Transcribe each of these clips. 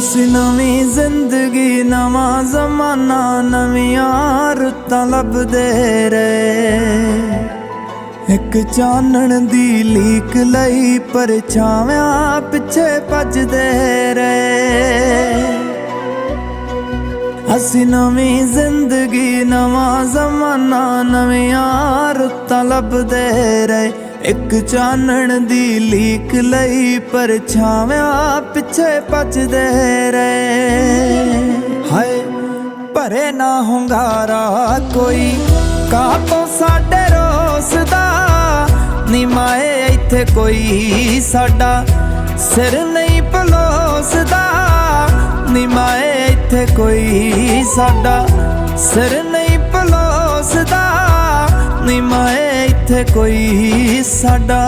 ਅਸੀਂ ਨਵੀਂ ਜ਼ਿੰਦਗੀ, ਨਵਾਂ ਜ਼ਮਾਨਾ, ਨਵੀਆਂ ਰੁੱਤਾਂ ਲੱਭਦੇ ਰਹੇ। ਇੱਕ ਚਾਨਣ ਦੀ ਲੀਕ ਲਈ ਪਰਛਾਵਾਂ ਪਿੱਛੇ ਭੱਜਦੇ ਰਹੇ। ਅਸੀਂ ਨਵੀਂ ਜ਼ਿੰਦਗੀ, ਨਵਾਂ ਜ਼ਮਾਨਾ, ਨਵੀਆਂ ਰੁੱਤਾਂ ਲੱਭਦੇ ਰਹੇ। ਇੱਕ ਚਾਨਣ ਦੀ ਲੀਕ ਲਈ ਪਰਛਾਵਾਂ ਪਿੱਛੇ ਪਚਦੇ ਰਹੇ। ਹਾਏ, ਭਰੇ ਨਾ ਹੁੰਗਾਰਾ, ਕੋਈ ਕਾਤੋਂ ਸਾਡੇ ਰੋਸ ਦਾ? ਨੀ ਮਾਏ, ਇੱਥੇ ਕੋਈ ਸਾਡਾ ਸਿਰ ਨਹੀਂ ਪਲੋਸਦਾ। ਨੀਮਾਏ ਇੱਥੇ ਕੋਈ ਸਾਡਾ ਸਿਰ ਨਹੀਂ ਪਲੋਸਦਾ। ਨੀਮਾਏ ਇੱਥੇ ਕੋਈ ਸਾਡਾ।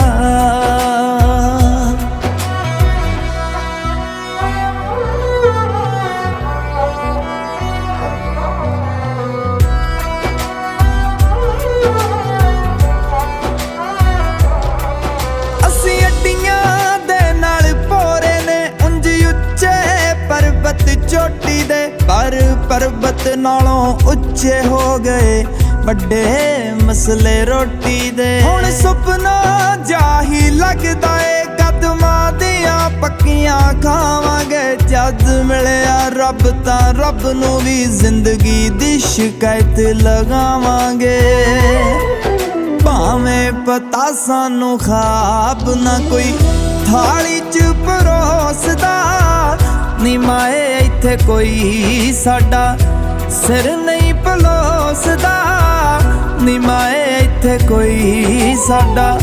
ਅਸੀਂ ਅੱਡੀਆਂ ਦੇ ਨਾਲ ਪੋਰੇ ਨੇ, ਉਂਝ ਉੱਚੇ ਪਰਬਤ ਚੋਟੀ ਦੇ। ਪਰ ਪਰਬਤ ਨਾਲੋਂ ਉੱਚੇ ਹੋ ਗਏ ਵੱਡੇ ਮਸਲੇ ਰੋਟੀ ਦੇ। ਹੁਣ ਸੁਪਨਾ ਜਾਹੀ ਲੱਗਦਾ ਏ, ਕਦਮਾਂ ਦੀਆਂ ਪੱਕੀਆਂ ਖਾਵਾਂਗੇ। ਜਦ ਮਿਲਿਆ ਰੱਬ ਤਾਂ ਰੱਬ ਨੂੰ ਵੀ ਜ਼ਿੰਦਗੀ ਦੀ ਸ਼ਿਕਾਇਤ ਲਗਾਵਾਂਗੇ। ਭਾਵੇਂ ਪਤਾ ਸਾਨੂੰ ਖਾਬ ਨਾ ਕੋਈ ਥਾਲੀ ਚ ਪਰੋਸਦਾ। ਨੀਮਾਏ ਇੱਥੇ ਕੋਈ ਸਾਡਾ ਸਿਰ ਨਹੀਂ ਪਲੋਸਦਾ। ਨੀਮਾਏ ਇੱਥੇ ਕੋਈ ਸਾਡਾ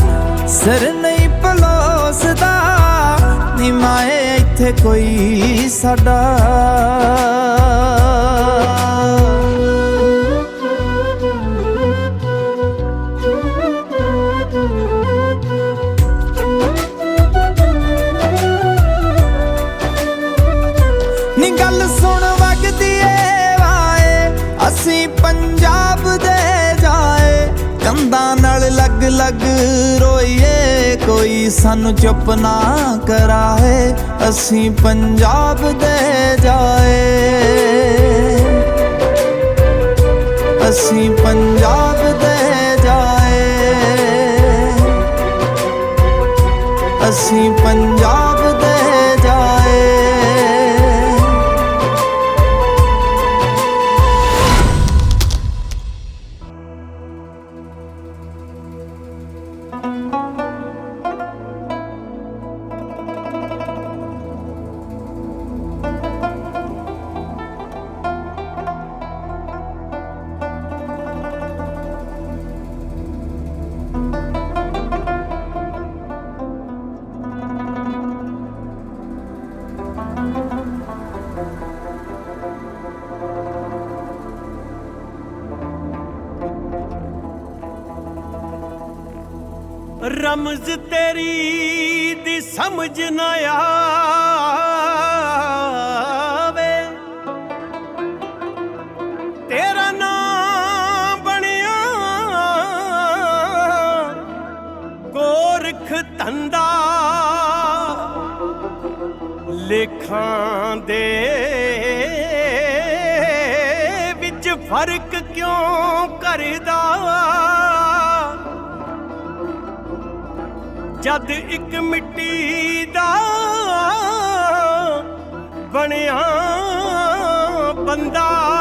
ਸਿਰ ਨਹੀਂ ਪਲੋਸਦਾ। ਨੀ ਮਾਏ, ਇੱਥੇ ਕੋਈ ਸਾਡਾ। ਨੀ ਗੱਲ ਸੁਣ ਵਗਦੀ ਏ ਵਾਏ, ਅਸੀਂ ਪੰਜਾਬ ਦੇ ਲੱਗ ਰੋਈਏ, ਕੋਈ ਸਾਨੂੰ ਚੁੱਪ ਨਾ ਕਰਾਏ, ਅਸੀਂ ਪੰਜਾਬ ਦੇ ਜਾਏ। ਅਸੀਂ ਪੰਜਾਬ ਦੇ ਜਾਏ। ਅਸੀਂ ਪੰਜਾਬ ਰਮਜ਼ ਤੇਰੀ ਦੀ ਸਮਝ ਨਾ ਆਵੇ। ਤੇਰਾ ਨਾਮ ਬਣਿਆ। ਗੋਰਖ ਧੰਦਾ ਲੇਖਾਂ ਦੇ ਵਿੱਚ ਫ਼ਰਕ ਕਿਉਂ ਕਰਦਾ? ਜਦ ਇੱਕ ਮਿੱਟੀ ਦਾ ਬਣਿਆ ਬੰਦਾ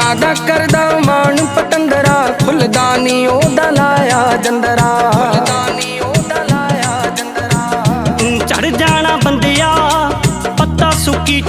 ਜੰਦਰਾ ਤੂੰ ਕਾਦਾ ਕਰਦਾ, ਮਾਣ ਪਤੰਦਰਾ ਫੁੱਲਦਾਨੀ ਉਹਦਾ ਲਾਇਆ ਜੰਦਰਾ। ਫੁੱਲਦਾਨੀ ਉਹਦਾ ਲਾਇਆ ਜੰਦਰਾ। ਚੜ ਜਾਣਾ ਬੰਦਿਆ, ਪੱਤਾ ਸੁੱਕੀ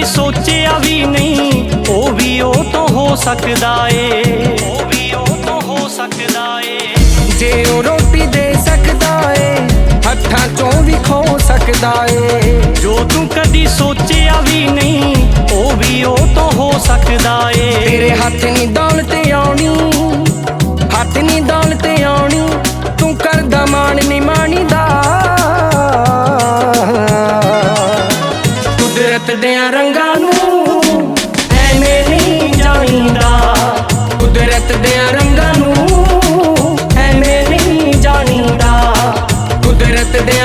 ਕਦੀ ਸੋਚਿਆ ਵੀ ਨਹੀਂ ਉਹ ਵੀ ਉਹ ਤੋਂ ਹੋ ਸਕਦਾ ਏ। ਉਹ ਵੀ ਉਹ ਤੋਂ ਹੋ ਸਕਦਾ ਏ। ਜੇ ਉਹ ਰੋਟੀ ਦੇ ਸਕਦਾ ਏ ਹੱਥਾਂ ਚੋਂ ਵੀ ਖੋ ਸਕਦਾ ਏ। ਜੋ ਤੂੰ ਕਦੀ ਸੋਚਿਆ ਵੀ ਨਹੀਂ ਉਹ ਵੀ ਉਹ ਤੋਂ ਹੋ ਸਕਦਾ ਏ। ਤੇਰੇ ਹੱਥ ਨਹੀਂ ਦੌਲਤ ਆਉਣੀ ਹੱਥ ਨਹੀਂ ਦੌਲਤ ਆਉਣੀ ਤੂੰ ਕਰਦਾ ਮਾਣ ਨਹੀਂ ਮਾਣੀਦਾ। ਕੁਦਰਤ ਰੰਗਾਂ ਨੂੰ, ਐਵੇਂ ਨਹੀਂ ਜਾਣੀਦਾ ਕੁਦਰਤ ਦੇ ਰੰਗਾਂ ਨੂੰ, ਐਵੇਂ ਨਹੀਂ ਜਾਣੀਦਾ ਕੁਦਰਤ ਦੇ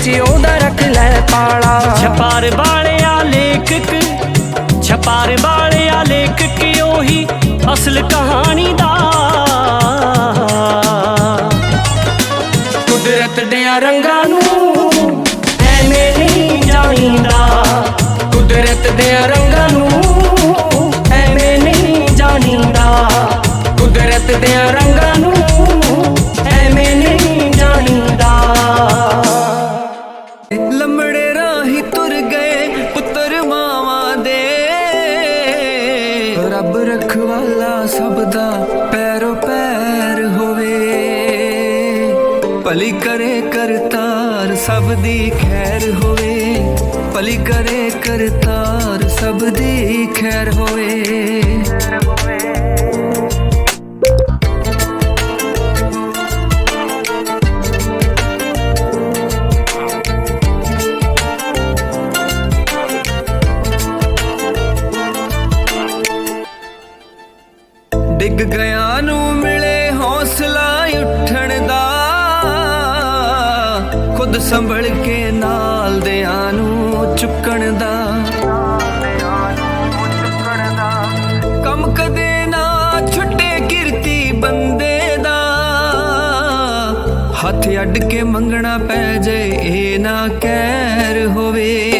ਵਿੱਚ ਉਹਦਾ ਰੱਖ ਲੈ ਪਾਲਾ। ਛਪਾਰ ਵਾਲਿਆ ਲੇਖਕ, ਛਪਾਰ ਵਾਲਿਆ ਲੇਖਕ, ਉਹੀ ਅਸਲ ਕਹਾਣੀ ਦਾ ਡਿੱਗ ਗਿਆ ਨੂੰ ਮਿਲੇ ਹੌਸਲਾ ਉੱਠਣ ਦਾ। ਖੁਦ ਸੰਭਲ ਕੇ ਨਾਲ ਦਿਆਂ ਨੂੰ ਚੁੱਕਣ ਦਾ। ਕੰਮ ਕਦੇ ਨਾ ਛੁੱਟੇ ਕਿਰਤੀ ਬੰਦੇ ਦਾ। ਹੱਥ ਅੱਡ ਕੇ ਮੰਗਣਾ ਪੈ ਜਾਏ ਇਹ ਨਾ ਕਹਿਰ ਹੋਵੇ।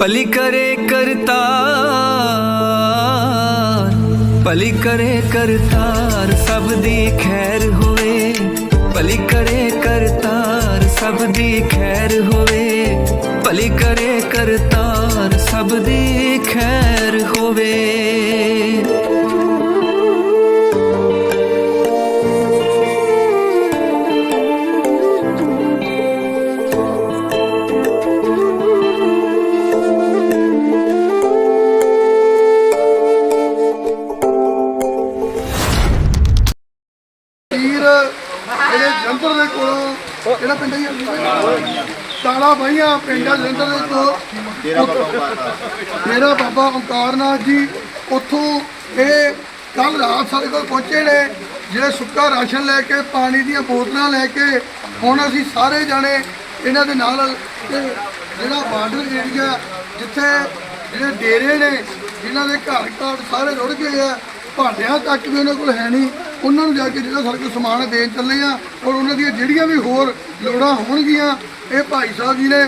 ਭਲੀ ਕਰੇ ਭਲੀ ਕਰੇ ਕਰਤਾਰ, ਸਭ ਦੀ ਖੈਰ ਹੋਵੇ। ਭਲੀ ਕਰੇ ਕਰਤਾਰ, ਸਭ ਦੀ ਖੈਰ ਹੋਵੇ। ਭਲੀ ਕਰੇ ਕਰਤਾਰ, ਸਭ ਦੀ ਖੈਰ ਹੋਵੇ। ਬਾਈਆਂ ਪਿੰਡ ਜਲੰਧਰ ਦੇ ਕੋਲ ਡੇਰਾ ਬਾਬਾ ਓਂਕਾਰਨਾਥ ਜੀ ਉੱਥੋਂ ਇਹ ਕੱਲ ਰਾਤ ਸਾਡੇ ਕੋਲ ਪਹੁੰਚੇ ਨੇ ਜਿਹੜੇ ਸੁੱਕਾ ਰਾਸ਼ਨ ਲੈ ਕੇ ਪਾਣੀ ਦੀਆਂ ਬੋਤਲਾਂ ਲੈ ਕੇ ਹੁਣ ਅਸੀਂ ਸਾਰੇ ਜਾਣੇ ਇਹਨਾਂ ਦੇ ਨਾਲ ਤੇ ਜਿਹੜਾ ਬਾਰਡਰ ਏਰੀਆ ਜਿੱਥੇ ਜਿਹੜੇ ਡੇਰੇ ਨੇ ਜਿਨ੍ਹਾਂ ਦੇ ਘਰ ਘਰ ਸਾਰੇ ਰੁੜ ਗਏ ਆ ਭਾਂਡਿਆਂ ਤੱਕ ਵੀ ਉਹਨਾਂ ਕੋਲ ਹੈ ਨਹੀਂ। ਉਹਨਾਂ ਨੂੰ ਜਾ ਕੇ ਜਿਹੜਾ ਸਾਡੇ ਕੋਲ ਸਮਾਨ ਦੇਣ ਚੱਲੇ ਆ ਔਰ ਉਹਨਾਂ ਦੀਆਂ ਜਿਹੜੀਆਂ ਵੀ ਹੋਰ ਲੋੜਾਂ ਹੋਣਗੀਆਂ ਇਹ ਭਾਈ ਸਾਹਿਬ ਜੀ ਨੇ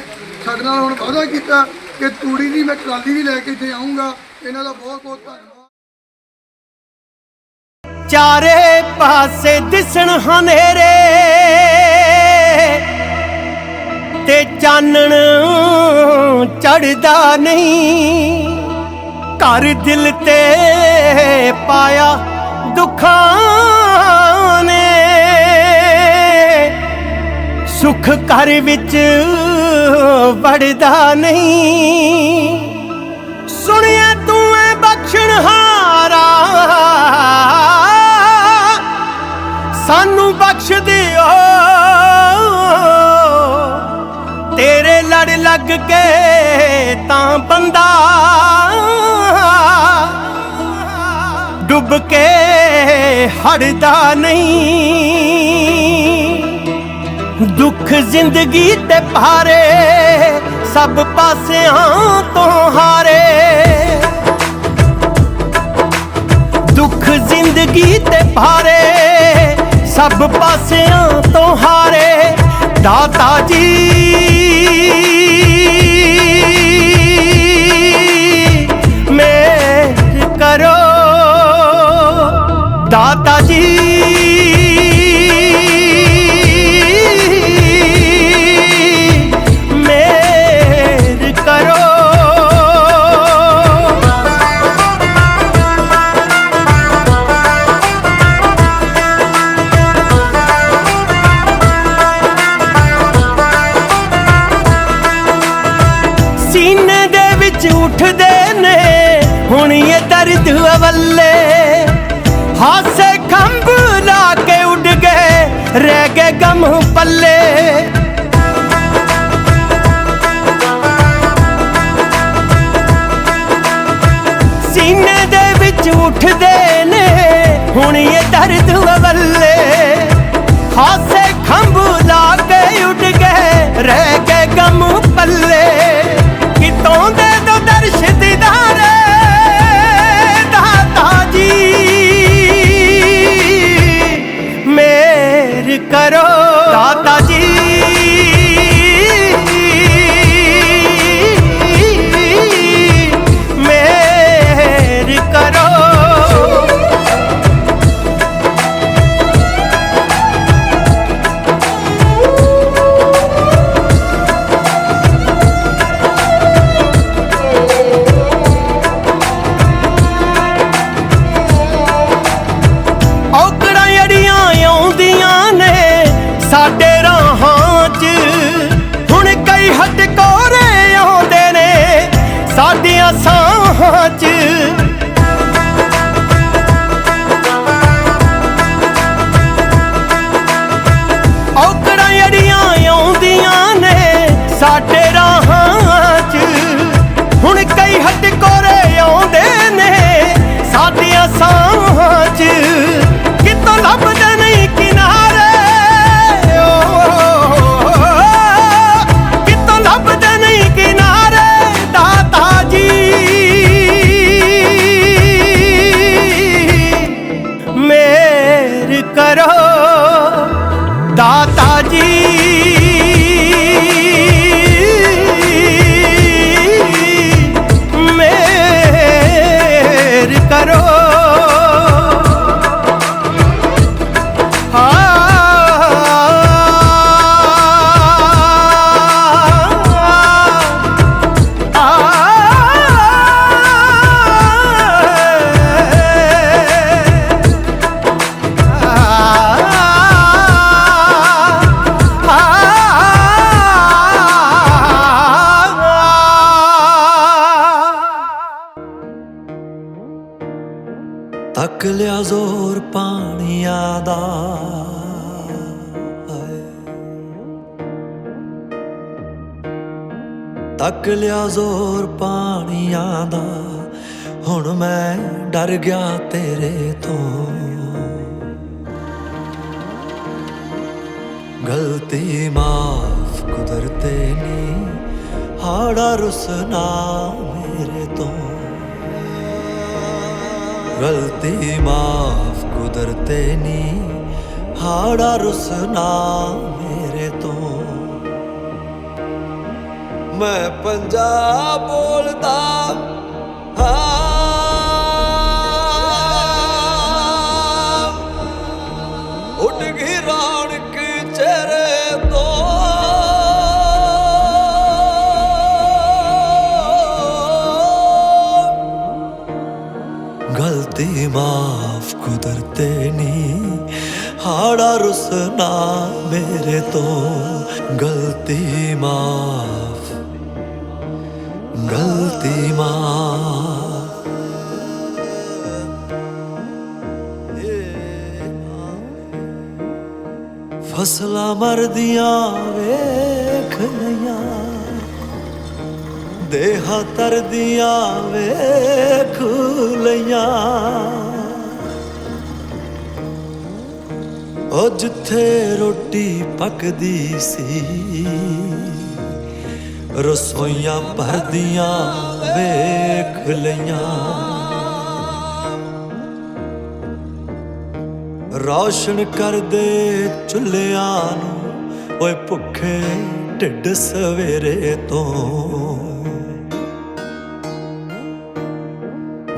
ਸਾਡੇ ਨਾਲ ਹੁਣ ਵਾਅਦਾ ਕੀਤਾ ਕਿ ਤੂੜੀ ਦੀ ਮੈਂ ਟਰਾਲੀ ਵੀ ਲੈ ਕੇ ਇੱਥੇ ਆਉਂਗਾ ਇਹਨਾਂ ਦਾ ਬਹੁਤ ਬਹੁਤ ਧੰਨਵਾਦ। ਚਾਰੇ ਪਾਸੇ ਦਿਸਣ ਹਨੇਰੇ ਤੇ ਚਾਨਣ ਚੜਦਾ ਨਹੀਂ। ਘਰ ਦਿਲ ਤੇ ਪਾਇਆ ਦੁਖਾਂ ਸੁਖ ਘਰ ਵਿੱਚ ਵੜਦਾ ਨਹੀਂ। ਸੁਣਿਆ ਤੂੰ ਐ ਬਖਸ਼ਣਹਾਰਾ ਸਾਨੂੰ ਬਖਸ਼ ਦਿਓ। ਤੇਰੇ ਲੜ ਲੱਗ ਕੇ ਤਾਂ ਬੰਦਾ ਡੁੱਬ ਕੇ ਹੜਦਾ ਨਹੀਂ। ਦੁੱਖ ਜ਼ਿੰਦਗੀ ਤੇ ਭਾਰੇ, ਸਭ ਪਾਸਿਆਂ ਤੋਂ ਹਾਰੇ। ਦੁੱਖ ਜ਼ਿੰਦਗੀ ਤੇ ਭਾਰੇ, ਸਭ ਪਾਸਿਆਂ ਤੋਂ ਹਾਰੇ। ਦਾਤਾ ਜੀ। ਵੱਲੇ। ਅਵੱਲੇ ਹਾਸੇ ਖੰਭ ਲਾ ਕੇ ਉੱਡ ਗਏ, ਰਹਿ ਗਏ ਗਮ ਪੱਲੇ। ਸੀਨੇ ਦੇ ਵਿੱਚ ਉੱਠਦੇ ਨੇ, ਹੁਣ ਇਹ ਦਰਦ ਵੱਲੇ। ਹਾਸੇ ਤੱਕ ਲਿਆ ਜ਼ੋਰ ਪਾਣੀਆਂ ਦਾ। ਹੁਣ ਮੈਂ ਡਰ ਗਿਆ ਤੇਰੇ ਤੋਂ। ਗਲਤੀ ਮਾਫ ਕੁਦਰਤੇ ਨੀ, ਹਾੜਾ ਰੁਸਨਾ ਮੇਰੇ ਤੋਂ। ਗਲਤੀ ਮਾਫ ਕੁਦਰਤੇ ਨੀ, ਹਾੜਾ ਰੁਸਨਾ ਮੇਰੇ ਤੋਂ। ਮੈਂ ਪੰਜਾਬ ਬੋਲਦਾ ਹਾਂ। ਉੱਡ ਗਈ ਰੌਣਕ ਚਿਹਰੇ ਤੋਂ। ਗਲਤੀ ਮਾਫ ਕੁਦਰਤੇ ਨੀ, ਹਾੜਾ ਰੁਸਨਾ ਮੇਰੇ ਤੋਂ। ਗਲਤੀ ਮਾਫ ਗਲਤੀ ਮਾਫ ਫਸਲਾਂ ਮਰਦੀਆਂ ਵੇਖ ਲਈਆਂ। ਦੇਹਾ ਤਰਦੀਆਂ ਵੇਖ ਲਈਆਂ। ਉਹ ਜਿੱਥੇ ਰੋਟੀ ਪੱਕਦੀ ਸੀ ਰਸੋਈਆਂ ਭਰਦੀਆਂ ਵੇਖ ਲਈਆਂ। ਰੌਸ਼ਨ ਕਰਦੇ ਚੁੱਲ੍ਹਿਆਂ ਨੂੰ, ਓਏ ਭੁੱਖੇ ਢਿੱਡ ਸਵੇਰੇ ਤੋਂ।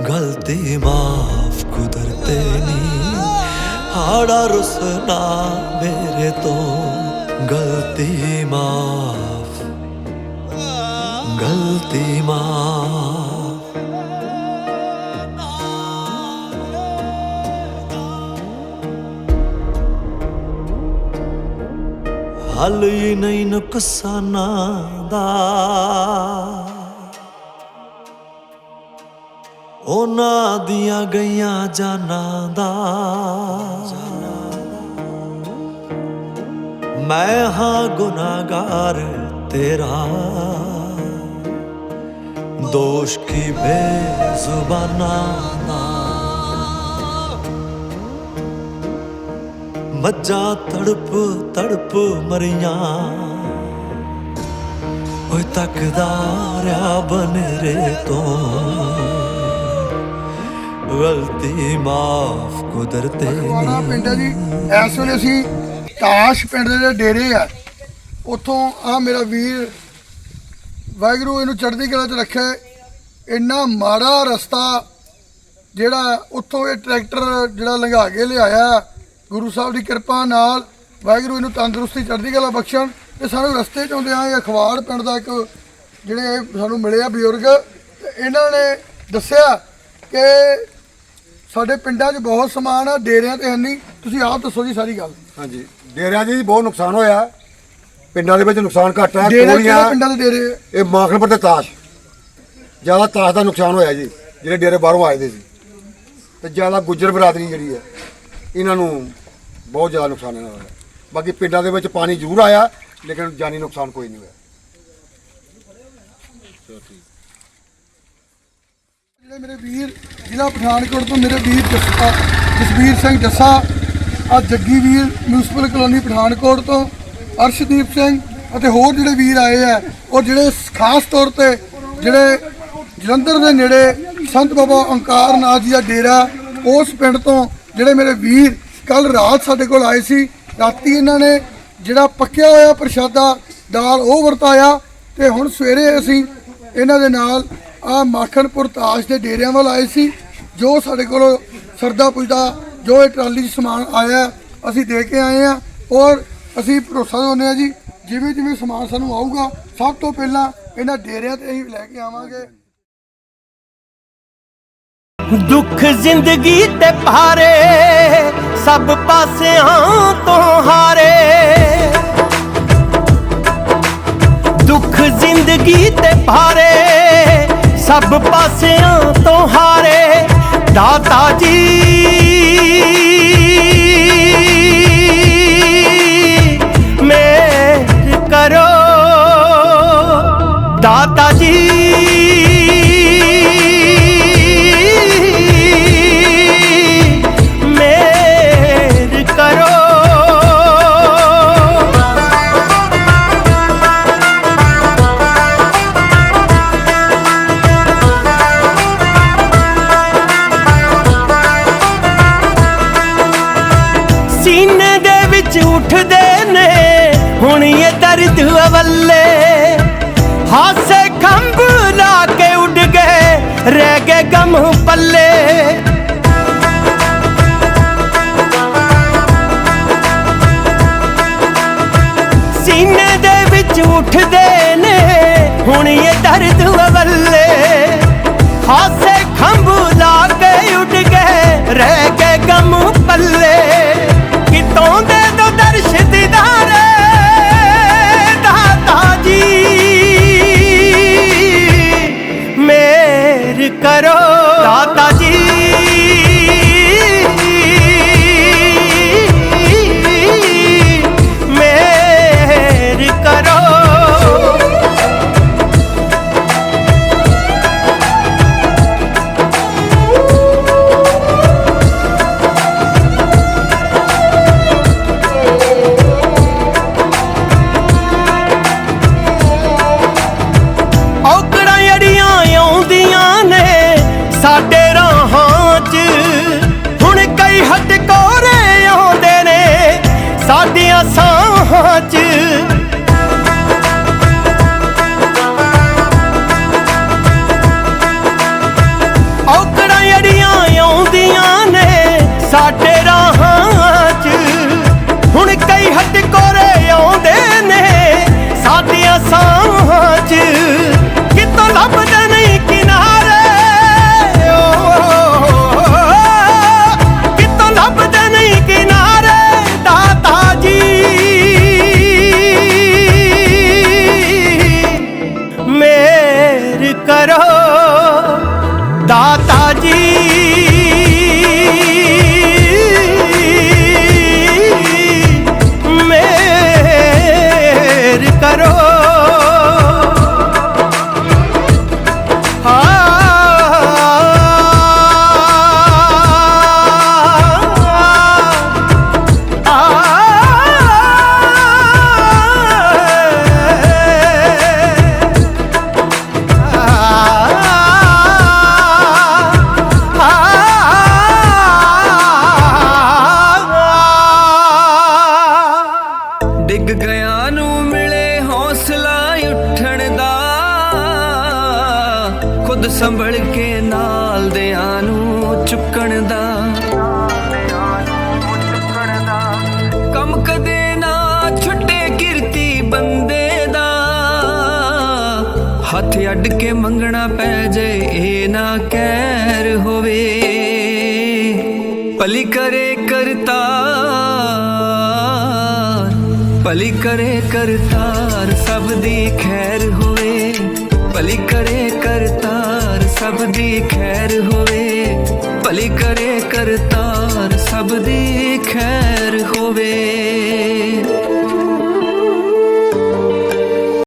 ਗਲਤੀ ਮਾਫ ਕੁਦਰਤੇ ਨੀ ਹਾੜਾ ਰੁਸਨਾ ਮੇਰੇ ਤੋਂ। ਗਲਤੀ ਮਾਫ ਗਲਤੀ ਮਾਫ। ਹੱਲ ਹੀ ਨਹੀਂ ਨੁਕਸਾਨਾਂ ਦਾ। ਉਹਨਾਂ ਦੀਆਂ ਗਈਆਂ ਜਾਨਾਂ ਦਾ। ਮੈਂ ਹਾਂ ਗੁਨਾਹਗਾਰ ਤੇਰਾ। ਕੀ ਬੇਜ਼ੁਬਾਨਾਂ ਦਾ ਮੱਝਾਂ ਤੜਪ ਤੜਪ ਮਰੀਆਂ ਓਏ ਤੱਕਦਾ ਰਿਆ ਬਨਰੇ ਤੋਂ ਗਲਤੀ ਮਾਫ ਕੁਦਰਤੇ ਫਗਵਾੜਾ ਨੀ ਪਿੰਡ ਜੀ ਇਸ ਵੇਲੇ ਅਸੀਂ ਤਾਸ਼ ਪਿੰਡ ਦੇ ਡੇਰੇ ਆ ਉੱਥੋਂ ਆ ਮੇਰਾ ਵੀਰ ਵਾਹਿਗੁਰੂ, ਇਹਨੂੰ ਚੜ੍ਹਦੀ ਕਲਾ 'ਚ ਰੱਖੇ। ਇੰਨਾ ਮਾੜਾ ਰਸਤਾ ਜਿਹੜਾ ਉੱਥੋਂ ਇਹ ਟਰੈਕਟਰ ਜਿਹੜਾ ਲੰਘਾ ਕੇ ਲਿਆਇਆ, ਗੁਰੂ ਸਾਹਿਬ ਦੀ ਕਿਰਪਾ ਨਾਲ। ਵਾਹਿਗੁਰੂ, ਇਹਨੂੰ ਤੰਦਰੁਸਤੀ, ਚੜ੍ਹਦੀ ਕਲਾ ਬਖਸ਼ਣ। ਇਹ ਸਾਨੂੰ ਰਸਤੇ 'ਚ ਆਉਂਦਿਆਂ ਇਹ ਅਖਵਾੜ ਪਿੰਡ ਦਾ ਇੱਕ ਜਿਹੜੇ ਸਾਨੂੰ ਮਿਲੇ ਆ ਬਜ਼ੁਰਗ ਇਹਨਾਂ ਨੇ ਦੱਸਿਆ ਕਿ ਸਾਡੇ ਪਿੰਡਾਂ 'ਚ ਬਹੁਤ ਸਮਾਨ ਆ, ਡੇਰਿਆਂ ਤੇ ਹੈ ਨਹੀਂ ਤੁਸੀਂ ਆਪ ਦੱਸੋ ਜੀ ਸਾਰੀ ਗੱਲ। ਹਾਂਜੀ। ਡੇਰਿਆਂ 'ਚ ਜੀ ਬਹੁਤ ਨੁਕਸਾਨ ਹੋਇਆ। ਪਿੰਡਾਂ ਦੇ ਵਿੱਚ ਨੁਕਸਾਨ ਘੱਟ ਹੈ ਡੇਰੇ ਕਿਹੜੇ ਪਿੰਡਾਂ ਦੇ ਡੇਰੇ? ਆ? ਇਹ ਮਾਖਣਪੁਰ ਤੇ ਤਾਸ਼। ਜ਼ਿਆਦਾ ਤਾਸ਼ ਦਾ ਨੁਕਸਾਨ ਹੋਇਆ ਜੀ ਜਿਹੜੇ ਡੇਰੇ ਬਾਹਰੋਂ ਆਏ ਦੇ ਸੀ। ਤੇ ਜ਼ਿਆਦਾ ਗੁੱਜਰ ਬਰਾਦਰੀ ਜਿਹੜੀ ਹੈ ਇਹਨਾਂ ਨੂੰ ਬਹੁਤ ਜ਼ਿਆਦਾ ਨੁਕਸਾਨ ਇਹਨਾਂ ਦਾ ਹੋਇਆ। ਬਾਕੀ ਪਿੰਡਾਂ ਦੇ ਵਿੱਚ ਪਾਣੀ ਜ਼ਰੂਰ ਆਇਆ ਲੇਕਿਨ ਜਾਨੀ ਨੁਕਸਾਨ ਕੋਈ ਨਹੀਂ ਹੋਇਆ। ਜਿਹੜੇ ਮੇਰੇ ਵੀਰ ਜ਼ਿਲ੍ਹਾ ਪਠਾਨਕੋਟ ਤੋਂ ਮੇਰੇ ਵੀਰ ਜੱਸਾ ਜਸਵੀਰ ਸਿੰਘ ਜੱਸਾ ਆ ਜੱਗੀ ਵੀਰ ਮਿਊਨਿਸਪਲ ਕਲੋਨੀ ਪਠਾਨਕੋਟ ਤੋਂ। ਅਰਸ਼ਦੀਪ ਸਿੰਘ ਅਤੇ ਹੋਰ ਜਿਹੜੇ ਵੀਰ ਆਏ ਆ ਔਰ ਜਿਹੜੇ ਖਾਸ ਤੌਰ ਤੇ ਜਿਹੜੇ ਜਲੰਧਰ ਦੇ ਨੇੜੇ ਸੰਤ ਬਾਬਾ ਓੰਕਾਰ ਨਾਥ ਜੀ ਦਾ ਡੇਰਾ, ਉਸ ਪਿੰਡ ਤੋਂ ਜਿਹੜੇ ਮੇਰੇ ਵੀਰ ਕੱਲ ਰਾਤ ਸਾਡੇ ਕੋਲ ਆਏ ਸੀ, ਰਾਤੀ ਇਹਨਾਂ ਨੇ ਜਿਹੜਾ ਪੱਕਿਆ ਹੋਇਆ ਪ੍ਰਸ਼ਾਦਾ ਦਾਲ ਉਹ ਵਰਤਾਇਆ ਤੇ ਹੁਣ ਸਵੇਰੇ ਅਸੀਂ ਇਹਨਾਂ ਦੇ ਨਾਲ ਆ ਮਾਖਣਪੁਰ ਤਾਸ਼ ਦੇ ਡੇਰਿਆਂ ਵੱਲ ਆਏ ਸੀ, ਜੋ ਸਾਡੇ ਕੋਲ ਸਰਦਾ ਪੁੱਜਦਾ, ਜੋ ਇਹ ਟਰਾਲੀ 'ਚ ਸਮਾਨ ਆਇਆ, ਅਸੀਂ ਦੇ ਕੇ ਆਏ ਆ ਔਰ ਅਸੀਂ ਭਰੋਸਾ ਦਿੰਦੇ ਆ ਜੀ, ਜਿਵੇਂ ਜਿਵੇਂ ਸਮਾਨ ਸਾਨੂੰ ਆਊਗਾ, ਸਭ ਤੋਂ ਪਹਿਲਾਂ ਇਹਨਾਂ ਡੇਰਿਆਂ ਤੇ ਅਸੀਂ ਲੈ ਕੇ ਆਵਾਂਗੇ। ਦੁੱਖ ਜ਼ਿੰਦਗੀ ਤੇ ਭਾਰੇ, ਸਭ ਪਾਸਿਆਂ ਤੋਂ ਹਾਰੇ। ਦੁੱਖ ਜ਼ਿੰਦਗੀ ਤੇ ਭਾਰੇ, ਸਭ ਪਾਸਿਆਂ ਤੋਂ ਹਾਰੇ। ਦਾਤਾ ਜੀ। ਮਾਤਾ ਜੀ। ਮੇਰ ਕਰੋ। ਸੀਨੇ ਦੇ ਵਿੱਚ ਉੱਠਦੇ ਨੇ। ਹੁਣ ਇਹ ਦਰਦ ਵੱਲੇ ਹਾਸੇ ਰਹਿ ਗਏ ਗਮ ਪੱਲੇ। ਸੀਨੇ ਦੇ ਵਿੱਚ ਉੱਠਦੇ ਨੇ ਹੁਣ ਇਹ ਦਰਦ ਵੱਲੇ ਭਲੀ ਕਰੇ ਕਰਤਾਰ ਸਭ ਦੀ ਖੈਰ ਹੋਵੇ। ਭਲੀ ਕਰੇ ਕਰਤਾਰ ਸਭ ਦੀ ਖੈਰ ਹੋਵੇ। ਭਲੀ ਕਰੇ ਕਰਤਾਰ ਸਭ ਦੀ ਖੈਰ ਹੋਵੇ।